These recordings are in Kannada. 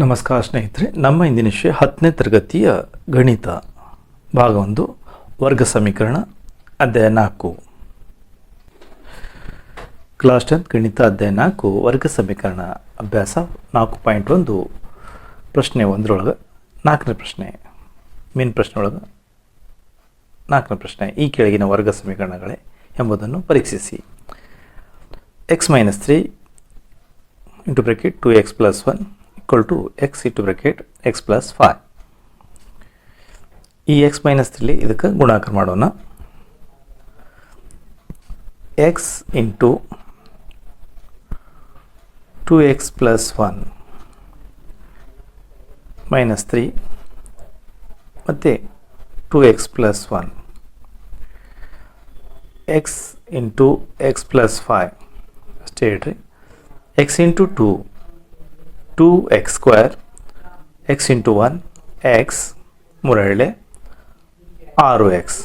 ನಮಸ್ಕಾರ ಸ್ನೇಹಿತರೆ, ನಮ್ಮ ಇಂದಿನ ವಿಷಯ ಹತ್ತನೇ ತರಗತಿಯ ಗಣಿತ ಭಾಗ ಒಂದು ವರ್ಗ ಸಮೀಕರಣ ಅಧ್ಯಾಯ ನಾಲ್ಕು. ಕ್ಲಾಸ್ ಟೆಂತ್ ಗಣಿತ ಅಧ್ಯಾಯ ನಾಲ್ಕು, ವರ್ಗ ಸಮೀಕರಣ ಅಭ್ಯಾಸ ನಾಲ್ಕು ಪಾಯಿಂಟ್ ಒಂದು, ಪ್ರಶ್ನೆ ಒಂದರೊಳಗೆ ನಾಲ್ಕನೇ ಪ್ರಶ್ನೆ, ಮೇನ್ ಪ್ರಶ್ನೆ ಒಳಗೆ ನಾಲ್ಕನೇ ಪ್ರಶ್ನೆ, ಈ ಕೆಳಗಿನ ವರ್ಗ ಸಮೀಕರಣಗಳೇ ಎಂಬುದನ್ನು ಪರೀಕ್ಷಿಸಿ. X minus three into bracket two x plus one equal to x into bracket x plus five ಈ ಎಕ್ಸ್ ಮೈನಸ್ ತ್ರೀಲಿ ಇದಕ್ಕೆ ಗುಣಾಕಾರ ಮಾಡೋಣ. X into two x plus one minus three ಮತ್ತು two x plus one x into x plus five ಅಷ್ಟೇ x into two two x square x into one x ಮೂರೇಳೆ ಆರು ಎಕ್ಸ್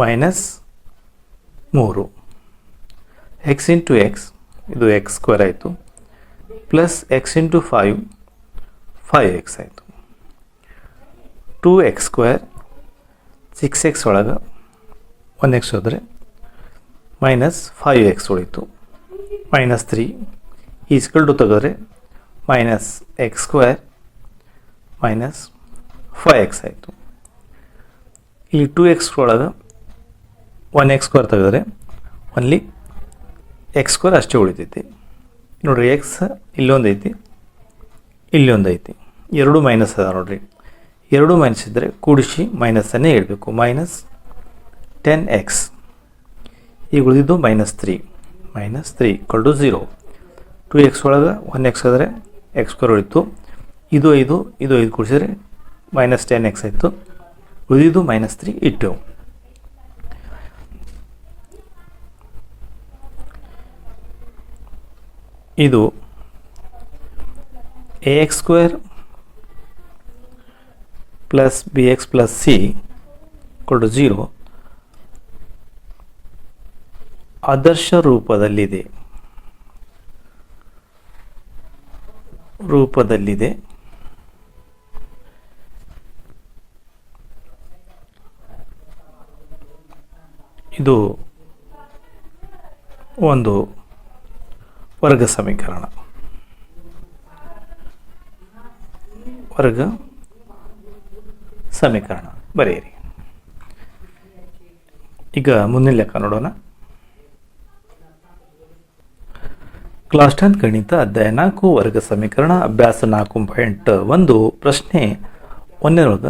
ಮೈನಸ್ ಮೂರು. ಎಕ್ಸ್ ಇಂಟು ಎಕ್ಸ್ ಇದು ಎಕ್ಸ್ ಸ್ಕ್ವೇರ್ ಆಯಿತು. Plus x into five five x ಆಯಿತು. Two x square six x ಒಳಗೆ ಒನ್ ಎಕ್ಸ್ ಹೋದರೆ ಮೈನಸ್ ಫೈವ್ ಎಕ್ಸ್ ಉಳಿತು. ಮೈನಸ್ ತ್ರೀ ಈಸ್ಕಲ್ ಟು ತೆಗೆದ್ರೆ minus x square minus five x ಆಯಿತು. ಇಲ್ಲಿ ಟೂ ಎಕ್ಸ್ ಒಳಗೆ ಒನ್ ಎಕ್ಸ್ ಸ್ಕ್ವೇರ್ ತೆಗೆದ್ರೆ ಒನ್ಲಿ ಎಕ್ಸ್ ಸ್ಕ್ವೇರ್ ಅಷ್ಟೇ ಉಳಿತೈತಿ. ನೋಡಿರಿ ಎಕ್ಸ್ ಇಲ್ಲೊಂದು ಐತಿ ಇಲ್ಲೊಂದು ಐತಿ. ಎರಡು ಮೈನಸ್ ಅದ ನೋಡಿರಿ. ಎರಡು ಮೈನಸ್ ಇದ್ದರೆ ಕೂಡಿಸಿ ಮೈನಸನ್ನೇ ಇಡಬೇಕು ಮೈನಸ್ ಟೆನ್ ಎಕ್ಸ್ ಈಗ ಉಳಿದಿದ್ದು minus three minus three equal zero two x ಒಳಗೆ ಒನ್ ಎಕ್ಸ್ ಆದರೆ ಎಕ್ಸ್ ಸ್ಕ್ವೇರ್ ಉಳಿತು ಇದು ಐದು ಇದು ಐದು ಕೂಡಿಸಿದ್ರೆ ಮೈನಸ್ ಟೆನ್ ಎಕ್ಸ್ ಆಯಿತು. ಉಳಿದಿದ್ದು ಮೈನಸ್ ತ್ರೀ ಇಟ್ಟು. ಇದು A x square plus B x plus C ಕೊಡು ಜೀರೋ ಆದರ್ಶ ರೂಪದಲ್ಲಿದೆ. ರೂಪದಲ್ಲಿದೆ. ಇದು ಒಂದು ವರ್ಗ ಸಮೀಕರಣ. ವರ್ಗ ಸಮೀಕರಣ. ಬರೆಯಿರಿ. ಈಗ ಮುಂದಿನ ಲೆಕ್ಕ ನೋಡೋಣ. ಕ್ಲಾಸ್ ಟೆಂತ್ ಗಣಿತ ಅಧ್ಯಾಯ ನಾಲ್ಕು ವರ್ಗ ಸಮೀಕರಣ, ಅಭ್ಯಾಸ ನಾಲ್ಕು ಪಾಯಿಂಟ್ ಒಂದು ಪ್ರಶ್ನೆ ಒಂದನೇ ವರ್ಗ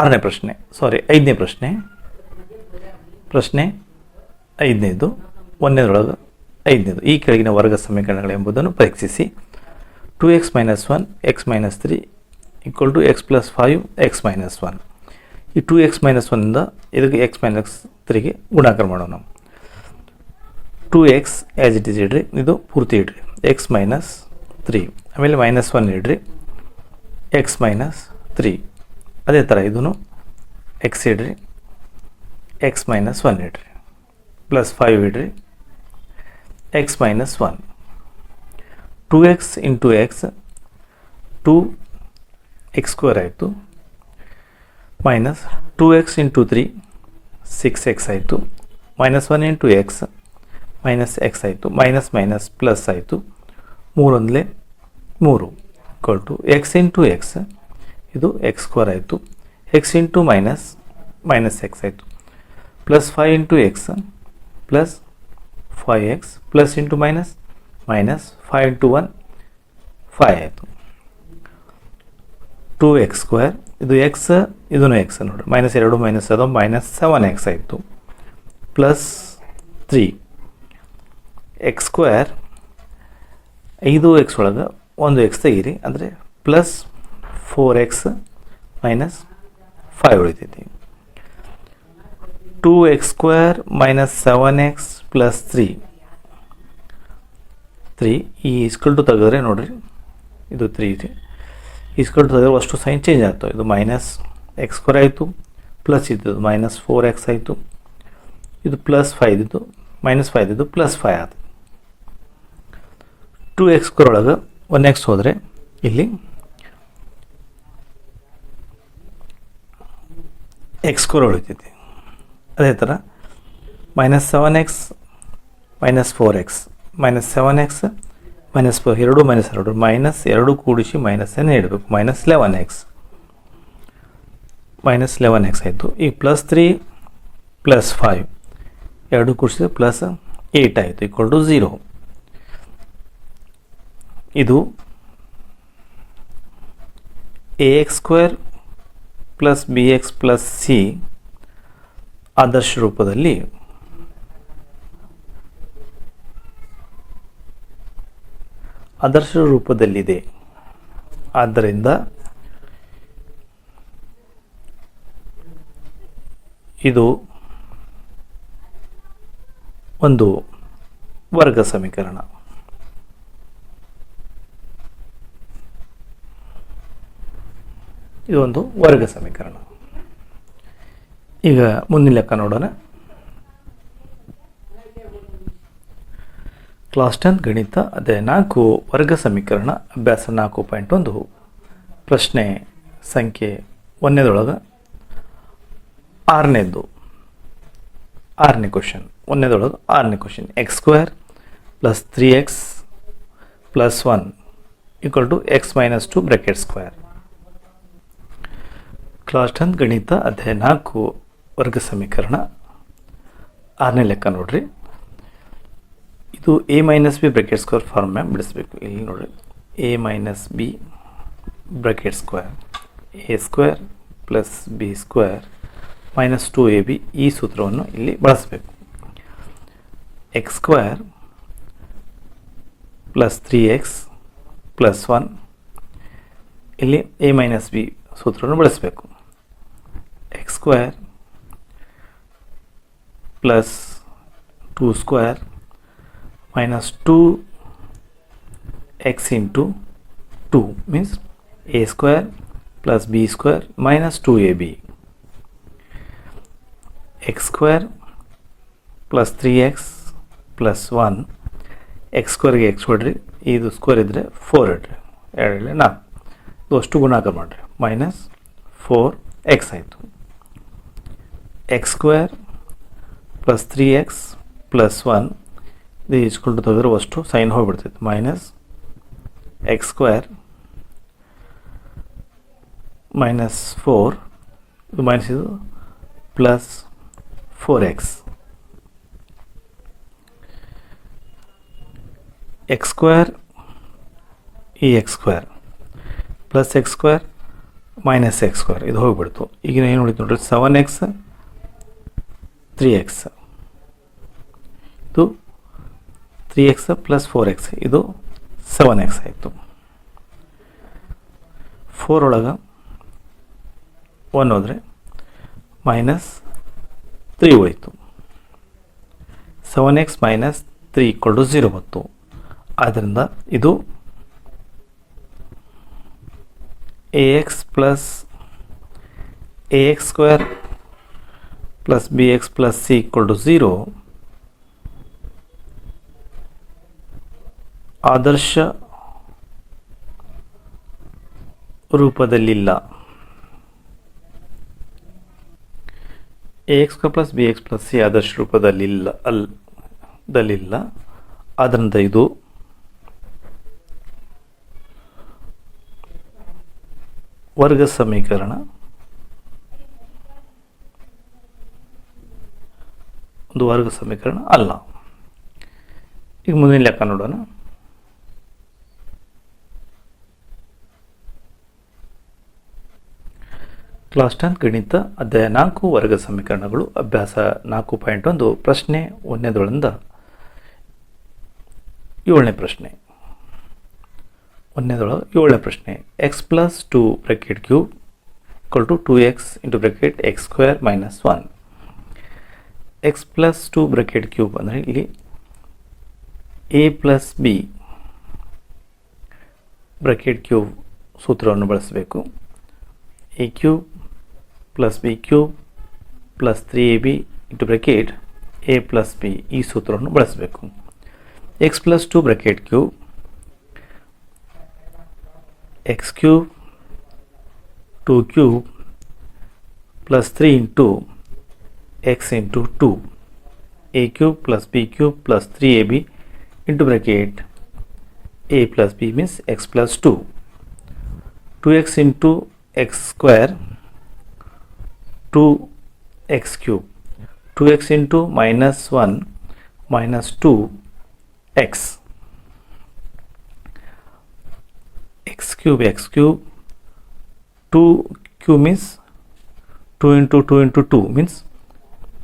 ಆರನೇ ಪ್ರಶ್ನೆ ಸಾರಿ ಐದನೇ ಪ್ರಶ್ನೆ ಪ್ರಶ್ನೆ ಐದನೇದು ಒಂದರೊಳಗೆ ಐದನೇದು. ಈ ಕೆಳಗಿನ ವರ್ಗ ಸಮೀಕರಣಗಳು ಎಂಬುದನ್ನು ಪರೀಕ್ಷಿಸಿ. Two x minus one x minus three equal to x plus five x minus one ಈ ಟು ಎಕ್ಸ್ ಮೈನಸ್ ಒನ್ನಿಂದ ಇದಕ್ಕೆ ಎಕ್ಸ್ ಮೈನಸ್ ತ್ರೀಗೆ ಗುಣಾಕಾರ ಮಾಡೋಣ. Two x as it is ಇಡ್ರಿ. ಇದು ಪೂರ್ತಿ ಇಡ್ರಿ. ಎಕ್ಸ್ ಮೈನಸ್ ತ್ರೀ ಆಮೇಲೆ ಮೈನಸ್ ಒನ್ ಇಡ್ರಿ. ಎಕ್ಸ್ ಮೈನಸ್ ತ್ರೀ ಅದೇ ಥರ ಇದೂ ಎಕ್ಸ್ ಇಡ್ರಿ. ಎಕ್ಸ್ ಮೈನಸ್ ಒನ್ ಇಡ್ರಿ. ಪ್ಲಸ್ ಫೈವ್ ಇಡ್ರಿ. X minus one two x into x two x square ಆಯಿತು. Minus two x into three six x ಆಯಿತು. Minus one into x minus x ಆಯಿತು, ಮೈನಸ್ ಮೈನಸ್ ಪ್ಲಸ್ ಆಯಿತು, ಮೂರೊಂದಲೇ ಮೂರು equal to x into x ಇದು ಎಕ್ಸ್ ಸ್ಕ್ವೇರ್ ಆಯಿತು. X into minus minus x ಆಯಿತು. Plus five into x plus five x plus into minus minus five into one five ಆಯಿತು. ಟು ಎಕ್ಸ್ ಸ್ಕ್ವೇರ್ ಇದು ಎಕ್ಸ್ ಇದೂ ಎಕ್ಸ್ ನೋಡಿ. ಮೈನಸ್ ಎರಡು ಮೈನಸ್ ಅದು ಮೈನಸ್ ಸೆವೆನ್ ಎಕ್ಸ್ ಆಯಿತು. ಪ್ಲಸ್ ತ್ರೀ ಎಕ್ಸ್ ಸ್ಕ್ವೇರ್ ಐದು ಎಕ್ಸ್ ಒಳಗೆ ಒಂದು ಎಕ್ಸ್ ತೆಗೀರಿ. ಅಂದರೆ plus four x minus five ಉಳಿತೈತಿ. Two x square minus seven x plus three three ಈ ಇಸ್ಕಲ್ ಟು ತೆಗೆದ್ರೆ ನೋಡಿರಿ, ಇದು ತ್ರೀ ಇದೆ. ಇಸ್ಕಲ್ ಟು ತೆಗೆದ್ರೆ ಅಷ್ಟು ಸೈನ್ ಚೇಂಜ್ ಆಯಿತು. ಇದು ಮೈನಸ್ ಎಕ್ಸ್ ಸ್ಕ್ವೇರ್ ಆಯಿತು. ಪ್ಲಸ್ ಇದ್ದು ಮೈನಸ್ ಫೋರ್ ಎಕ್ಸ್ ಆಯಿತು. ಇದು ಪ್ಲಸ್ ಫೈವ್ ಇದ್ದು ಮೈನಸ್ ಫೈವ್ ಇದು ಪ್ಲಸ್ ಫೈವ್ ಆಯಿತು ಟು ಒಳಗೆ ಒನ್ ಎಕ್ಸ್ ಹೋದರೆ ಇಲ್ಲಿ ಎಕ್ಸ್ ಕೋರ್ ಉಳಿತೈತಿ ಅದೇ ಥರ minus seven x minus four x minus seven x minus four ಎರಡು ಮೈನಸ್ ಎರಡು ಮೈನಸ್ ಎರಡು ಕೂಡಿಸಿ ಮೈನಸನ್ನು ಇಡಬೇಕು. Minus eleven x minus eleven x ಆಯಿತು. ಈಗ ಪ್ಲಸ್ ತ್ರೀ ಪ್ಲಸ್ ಫೈವ್ ಎರಡು ಕೂಡಿಸಿದ್ರೆ ಪ್ಲಸ್ ಏಯ್ಟ್ ಆಯಿತು ಈಕ್ವಲ್ ಟು ಝೀರೋ ಇದು A x square plus B x plus C ಆದರ್ಶ ರೂಪದಲ್ಲಿ ಆದರ್ಶ ರೂಪದಲ್ಲಿದೆ. ಆದ್ದರಿಂದ ಇದು ಒಂದು ವರ್ಗ ಸಮೀಕರಣ. ಇದು ಒಂದು ವರ್ಗ ಸಮೀಕರಣ. ಈಗ ಮುಂದಿನ ಲೆಕ್ಕ ನೋಡೋಣ. ಕ್ಲಾಸ್ ಟೆನ್ ಗಣಿತ ಅದೇ ನಾಲ್ಕು, ವರ್ಗ ಸಮೀಕರಣ, ಅಭ್ಯಾಸ ನಾಲ್ಕು ಪಾಯಿಂಟ್ ಒಂದು. ಪ್ರಶ್ನೆ ಸಂಖ್ಯೆ ಒಂದನೇದೊಳಗೆ. ಆರನೇದು ಆರನೇ ಕ್ವಶನ್ ಒಂದನೇದೊಳಗೆ ಆರನೇ question x square plus three x plus one equal to x minus two bracket square class ten ಗಣಿತ ಅಧ್ಯಾಯ ನಾಲ್ಕು, ವರ್ಗ ಸಮೀಕರಣ ಆರನೇ ಲೆಕ್ಕ ನೋಡ್ರಿ. ಇದು A minus B bracket square form ಬಿಡಿಸ್ಬೇಕು. ಇಲ್ಲಿ ನೋಡ್ರಿ. A minus B bracket square A square plus B square minus two A B ಈ ಸೂತ್ರವನ್ನು ಇಲ್ಲಿ ಬಳಸಬೇಕು. X square plus three x plus one ಇಲ್ಲಿ ಎ ಮೈನಸ್ ಬಿ ಸೂತ್ರವನ್ನು ಬಳಸಬೇಕು. Plus two square minus two x into two means A square plus B square minus two A B x square plus three x plus one ಸ್ಕ್ವೇರ್ಗೆ ಎಕ್ಸ್ ಹೊಡ್ರಿ ಇದು ಸ್ಕ್ವೇರ್ ಇದ್ದರೆ ಫೋರ್ ಇಡ್ರಿ. ಎರಡು ನಾಲ್ಕು. ಅಷ್ಟು ಗುಣಾಕಾರ ಮಾಡಿರಿ. ಮೈನಸ್ ಫೋರ್ ಎಕ್ಸ್ ಆಯಿತು. X square plus three x plus one ಇದು ಇಸ್ಕೊಂಡು ತೆಗೆದ್ರೆ ಅಷ್ಟು sign ಹೋಗ್ಬಿಡ್ತೈತೆ minus x square minus four ಇದು ಮೈನಸ್ ಇದು plus four x x square ಈ x square plus x square minus x square ಇದು ಹೋಗ್ಬಿಡ್ತು ಈಗ ಏನು ಉಳಿತು ನೋಡ್ರಿ ಸೆವೆನ್ ಎಕ್ಸ್ ತ್ರೀ ಎಕ್ಸ್ ಇದು three x plus four x ಇದು ಸೆವೆನ್ ಎಕ್ಸ್ ಆಯಿತು. ಫೋರ್ ಒಳಗೆ ಒನ್ ಹೋದರೆ ಮೈನಸ್ ತ್ರೀ ಹೋಯಿತು. Seven x minus three equal to zero ಬಂತು ಆದ್ದರಿಂದ ಇದು A x plus A x square B x plus C equal to zero ಆದರ್ಶ ರೂಪದಲ್ಲಿಲ್ಲ. ಎ ಕ plus B x plus C ಆದರ್ಶ ರೂಪದಲ್ಲಿಲ್ಲ, ಅಲ್, ದಲ್ಲಿಲ್ಲ. ಆದ್ದರಿಂದ ಇದು ವರ್ಗ ಸಮೀಕರಣ. ಒಂದು ವರ್ಗ ಸಮೀಕರಣ ಅಲ್ಲ. ಈಗ ಮುಂದಿನ ಲೆಕ್ಕ ನೋಡೋಣ. ಕ್ಲಾಸ್ ಟೆನ್ ಗಣಿತ ಅಧ್ಯಾಯ ನಾಲ್ಕು ವರ್ಗ ಸಮೀಕರಣಗಳು ಅಭ್ಯಾಸ ನಾಲ್ಕು ಪಾಯಿಂಟ್ ಒಂದು ಪ್ರಶ್ನೆ ಒಂದನೇದೊಳಂದ ಏಳನೇ ಪ್ರಶ್ನೆ. ಒಂದನೇದೊಳಗೆ ಏಳನೇ ಪ್ರಶ್ನೆ. X plus two bracket cube equal to two x into bracket x square minus one x plus two bracket cube ಅಂದರೆ ಇಲ್ಲಿ A plus B bracket cube ಸೂತ್ರವನ್ನು ಬಳಸಬೇಕು A cube plus B cube plus three A B into bracket A plus B ಈ ಸೂತ್ರವನ್ನು ಬಳಸಬೇಕು x plus two bracket cube x cube two cube plus 3 into x into 2 a cube plus b cube plus 3ab into bracket. a plus b means x plus 2 2x into x square 2x cube. 2x into minus 1 minus 2x x. cube x cube. 2 cube means 2 into 2 into 2 means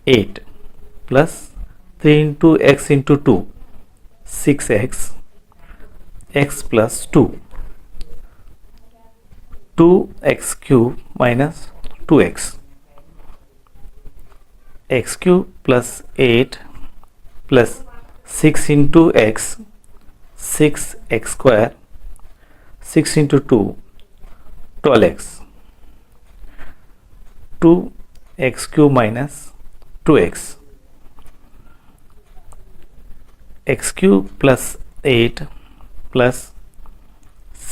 8 plus 3 into x into 2 6x x plus 2 2x cube minus 2x x. Cube plus 8 plus 6 into x 6x square 6 into 2 12x 2x cube minus 2x x. Cube plus 8 plus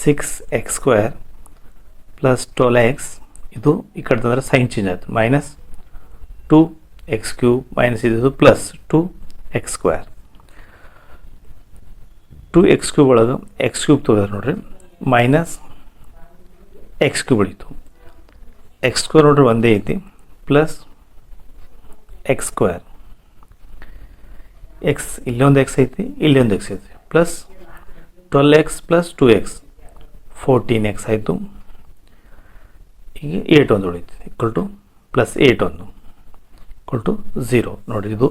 6x square plus twelve x ಇದು ಈ ಕಡೆ ತಂದರೆ ಸೈನ್ ಚೇಂಜ್ ಆಯಿತು. Minus two x cube minus ಇದು plus two x square two x cube ಒಳಗೆ ಎಕ್ಸ್ ಕ್ಯೂಬ್ ತೊಗೊಂಡ್ರೆ ನೋಡ್ರಿ. ಮೈನಸ್ ಎಕ್ಸ್ ಕ್ಯೂಬ್ ಉಳಿತು. ಎಕ್ಸ್ ಸ್ಕ್ವೇರ್ ನೋಡ್ರಿ ಒಂದೇ ಐತಿ. ಪ್ಲಸ್ ಎಕ್ಸ್ ಸ್ಕ್ವೇರ್ ಎಕ್ಸ್ ಇಲ್ಲೊಂದು ಎಕ್ಸ್ ಐತಿ ಇಲ್ಲೊಂದು ಎಕ್ಸ್ ಐತಿ. Plus twelve x plus two x fourteen x ಆಯಿತು. ಈಗ ಏಟ್ ಒಂದು ಉಳಿತು ಈಕ್ವಲ್ ಟು ಪ್ಲಸ್ ಏಟ್ ಒಂದು. ಈಕ್ವಲ್ ಟು ಝೀರೋ ನೋಡಿ, ಇದು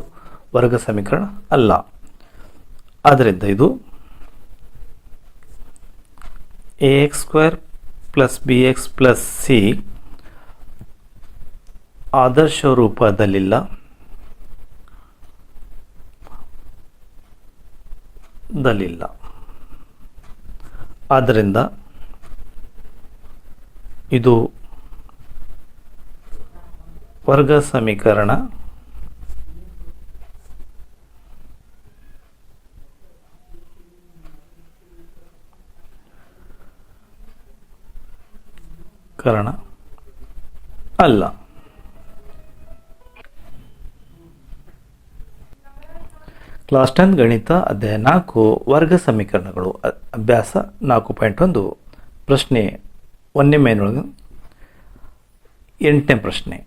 ವರ್ಗ ಸಮೀಕರಣ ಅಲ್ಲ. ಆದ್ದರಿಂದ ಇದು A x square plus B x plus C ಆದರ್ಶ ರೂಪದಲ್ಲಿಲ್ಲ. ದಲ್ಲಿಲ್ಲ ಆದ್ದರಿಂದ ಇದು ವರ್ಗ ಸಮೀಕರಣ ಕಾರಣ ಅಲ್ಲ. ಕ್ಲಾಸ್ ಟೆನ್ ಗಣಿತ ಅಧ್ಯಾಯ ನಾಲ್ಕು, ವರ್ಗ ಸಮೀಕರಣಗಳು. ಅಭ್ಯಾಸ ನಾಲ್ಕು ಪಾಯಿಂಟ್ ಒಂದು. ಪ್ರಶ್ನೆ ಒಂದನೇ ಮೇನೊಳಗೆ ಎಂಟನೇ ಪ್ರಶ್ನೆ.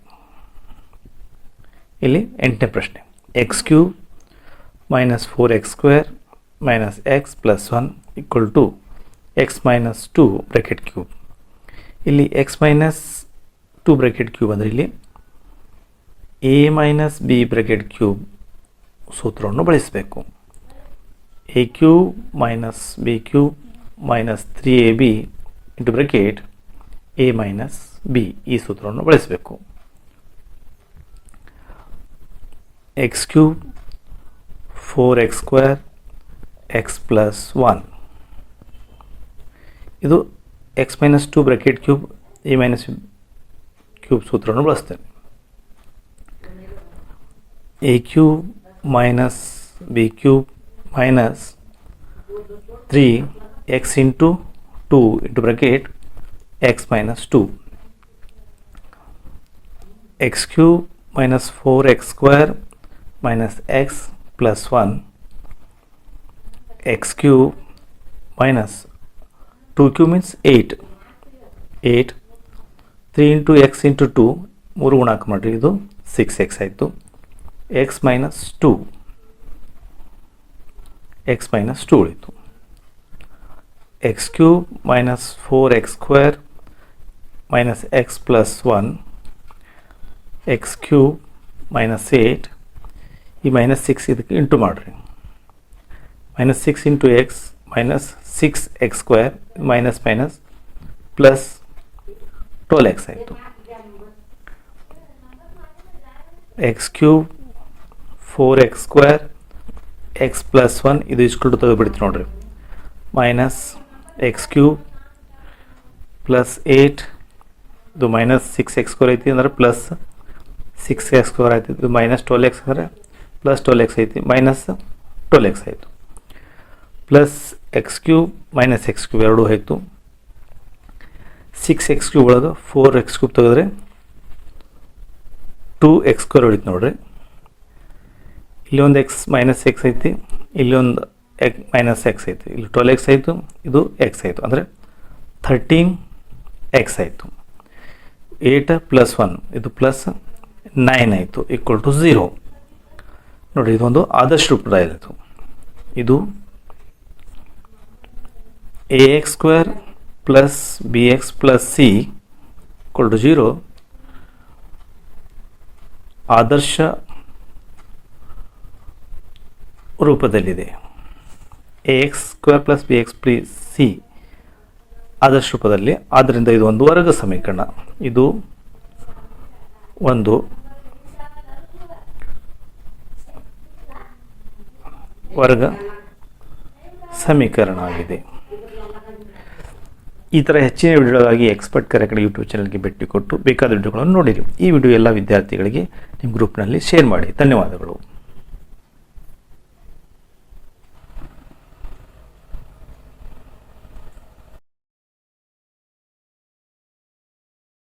ಇಲ್ಲಿ ಎಂಟನೇ ಪ್ರಶ್ನೆ. X cube minus four x square minus x plus one equal to x minus two bracket cube ಇಲ್ಲಿ x minus two bracket cube ಅಂದರೆ ಇಲ್ಲಿ a minus b bracket cube ಸೂತ್ರವನ್ನು ಬಳಸಬೇಕು. A cube minus b cube minus three a b into bracket a minus b ಈ ಸೂತ್ರವನ್ನು ಬಳಸಬೇಕು. X cube four x square x plus one ಇದು x minus two bracket cube a minus cube ಸೂತ್ರವನ್ನು ಬಳಸ್ತೇನೆ. A cube minus b cube minus three x into two into bracket x minus two x cube minus four x square minus x plus one x cube minus two cube means eight eight three into x into two ಮೂರು ಗುಣಾಕ ಮಾಡಿರಿ ಇದು ಸಿಕ್ಸ್ ಎಕ್ಸ್ ಆಯಿತು. X minus two x minus two ಉಳಿತು x cube minus four x square minus x plus one x cube minus eight ಈ ಮೈನಸ್ ಸಿಕ್ಸ್ ಇದಕ್ಕೆ ಇಂಟು ಮಾಡಿರಿ. Minus six into x minus six x square minus minus plus twelve x ಆಯಿತು. X cube four x square x plus one ಇದು ಇಸ್ಕೊಂಡು ತೆಗೆದುಬಿಡ್ತು ನೋಡಿರಿ. Minus x cube plus eight ಇದು ಮೈನಸ್ ಸಿಕ್ಸ್ ಎಕ್ಸ್ ಸ್ಕ್ವೇರ್ ಐತಿ ಅಂದ್ರೆ ಪ್ಲಸ್ ಸಿಕ್ಸ್ ಎಕ್ಸ್ ಸ್ಕ್ವೇರ್ ಆಯ್ತು. ಇದು ಮೈನಸ್ ಟ್ವೆಲ್ ಎಕ್ಸ್ ಅಂದರೆ ಪ್ಲಸ್ ಟ್ವೆಲ್ ಎಕ್ಸ್ ಐತಿ ಮೈನಸ್ ಟ್ವೆಲ್ ಎಕ್ಸ್ ಆಯಿತು. Plus x cube minus x cube ಎರಡೂ ಆಯಿತು ಸಿಕ್ಸ್ ಎಕ್ಸ್ ಕ್ಯೂಬ್ ಒಳಗೆ ಫೋರ್ ಎಕ್ಸ್ ಕ್ಯೂಬ್ ತೆಗೆದ್ರೆ ಟೂ ಎಕ್ಸ್ ಸ್ಕ್ವೇರ್ ಹೊಡಿತು ನೋಡ್ರಿ. ಇಲ್ಲಿ ಒಂದು ಎಕ್ಸ್ ಮೈನಸ್ ಎಕ್ಸ್ ಐತಿ, ಇಲ್ಲಿ ಒಂದು ಎಕ್ ಮೈನಸ್ ಎಕ್ಸ್ ಐತಿ. ಇಲ್ಲಿ ಟ್ವೆಲ್ ಎಕ್ಸ್ ಆಯಿತು, ಇದು ಎಕ್ಸ್ ಆಯಿತು. ಅಂದರೆ ಥರ್ಟೀನ್ ಎಕ್ಸ್ ಆಯಿತು. ಏಟ್ ಪ್ಲಸ್ ಒನ್ ಇದು ಪ್ಲಸ್ ನೈನ್ ಆಯಿತು ಈಕ್ವಲ್ ಟು ಝೀರೋ ನೋಡಿ, ಇದೊಂದು ಆದರ್ಶ ರೂಪದ ಇದು ಇದು a x square plus b x plus c equal to zero ಆದರ್ಶ ರೂಪದಲ್ಲಿದೆ. A x square plus b x plus c ಆದರ್ಶ ರೂಪದಲ್ಲಿ. ಆದ್ದರಿಂದ ಇದು ಒಂದು ವರ್ಗ ಸಮೀಕರಣ. ಇದು ಒಂದು ವರ್ಗ ಸಮೀಕರಣ ಆಗಿದೆ. ಈ ಥರ ಹೆಚ್ಚಿನ ವಿಡಿಯೋಗಾಗಿ ಎಕ್ಸ್ಪರ್ಟ್ ಕರೆಕಡೆ ಯೂಟ್ಯೂಬ್ ಚಾನಲ್ಗೆ ಭೇಟಿ ಕೊಟ್ಟು ಬೇಕಾದ ವಿಡಿಯೋಗಳನ್ನು ನೋಡಿರಿ. ಈ ವಿಡಿಯೋ ಎಲ್ಲ ವಿದ್ಯಾರ್ಥಿಗಳಿಗೆ ನಿಮ್ಮ ಗ್ರೂಪ್ನಲ್ಲಿ ಶೇರ್ ಮಾಡಿ. ಧನ್ಯವಾದಗಳು.